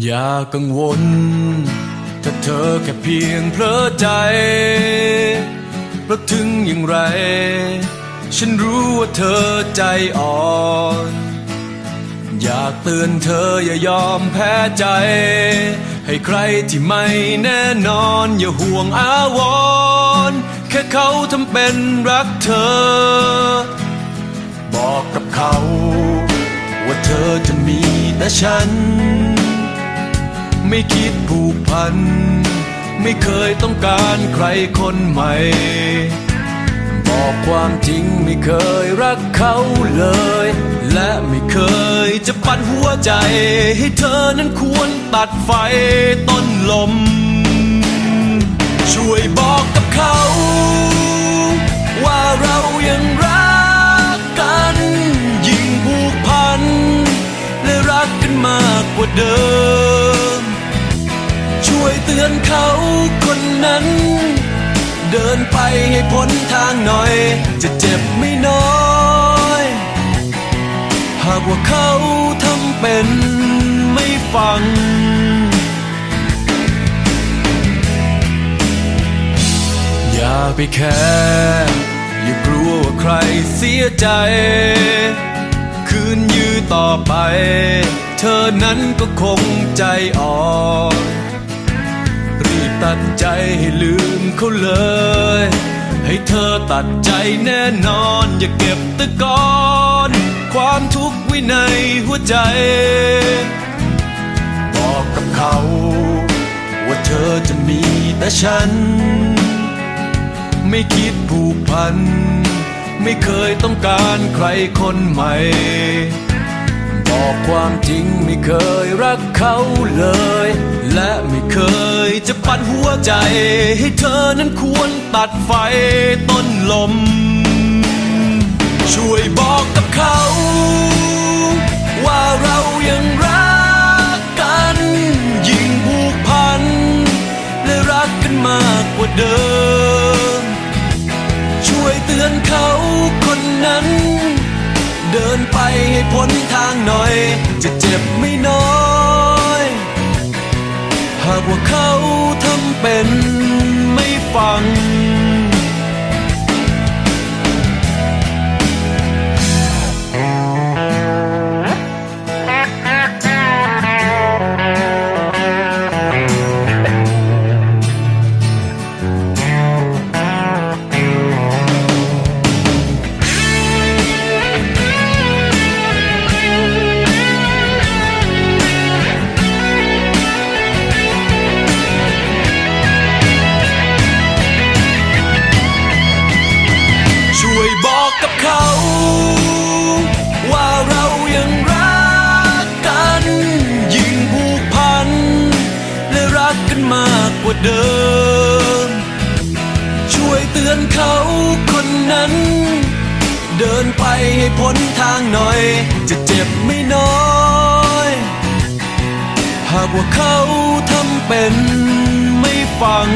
อย่ากังวล ถ้าเธอแค่เพียงเพลอใจเพราะถึงอย่างไร ฉันรู้ว่าเธอใจอ่อน อยากเตือนเธออย่ายอมแพ้ใจ ให้ใครที่ไม่แน่นอนอย่าห่วงอาวรแค่เขาทำเป็นรักเธอ บอกกับเขา ว่าเธอจะมีแต่ฉัน ไม่คิดผูกพัน ไม่เคยต้องการใครคนใหม่ บอกความจริงไม่เคยรักเขาเลย และไม่เคยจะปัดหัวใจ ให้เธอนั้นควรตัดไฟต้นลม ช่วยบอกกับเขา ว่าเรายังรักกัน ยิ่งผูกพัน และรักกันมากกว่าเดิม ตือนเขาคนนั้น เดินไปให้พ้นทางหน่อย จะเจ็บไม่น้อย หากว่าเขาทำเป็นไม่ฟัง อย่าไปแคร์อย่ากลัวว่าใครเสียใจ คืนยื้อต่อไป เธอนั้นก็คงใจอ่อน รีบตัดใจให้ลืมเขาเลย ให้เธอตัดใจแน่นอน อย่าเก็บตะกอนความทุกข์ไว้ในหัวใจ บอกกับเขา ว่าเธอจะมีแต่ฉัน ไม่คิดผูกพัน ไม่เคยต้องการใครคนใหม่ ความจริงไม่เคยรักเขาเลย และไม่เคยจะปัดหัวใจ ให้เธอนั้นควรตัดไฟต้นลม ช่วยบอกกับเขา ว่าเรายังรักกัน ยิ่งผูกพัน และรักกันมากกว่าเดิม ช่วยเตือนเขา ให้พ้นทางหน่อย จะเจ็บไม่น้อย หากว่าเขาทำเป็น มากกว่าเดิม ช่วยเตือนเขาคนนั้น เดินไปให้พ้นทางหน่อย จะเจ็บไม่น้อย หากว่าเขาทำเป็นไม่ฟัง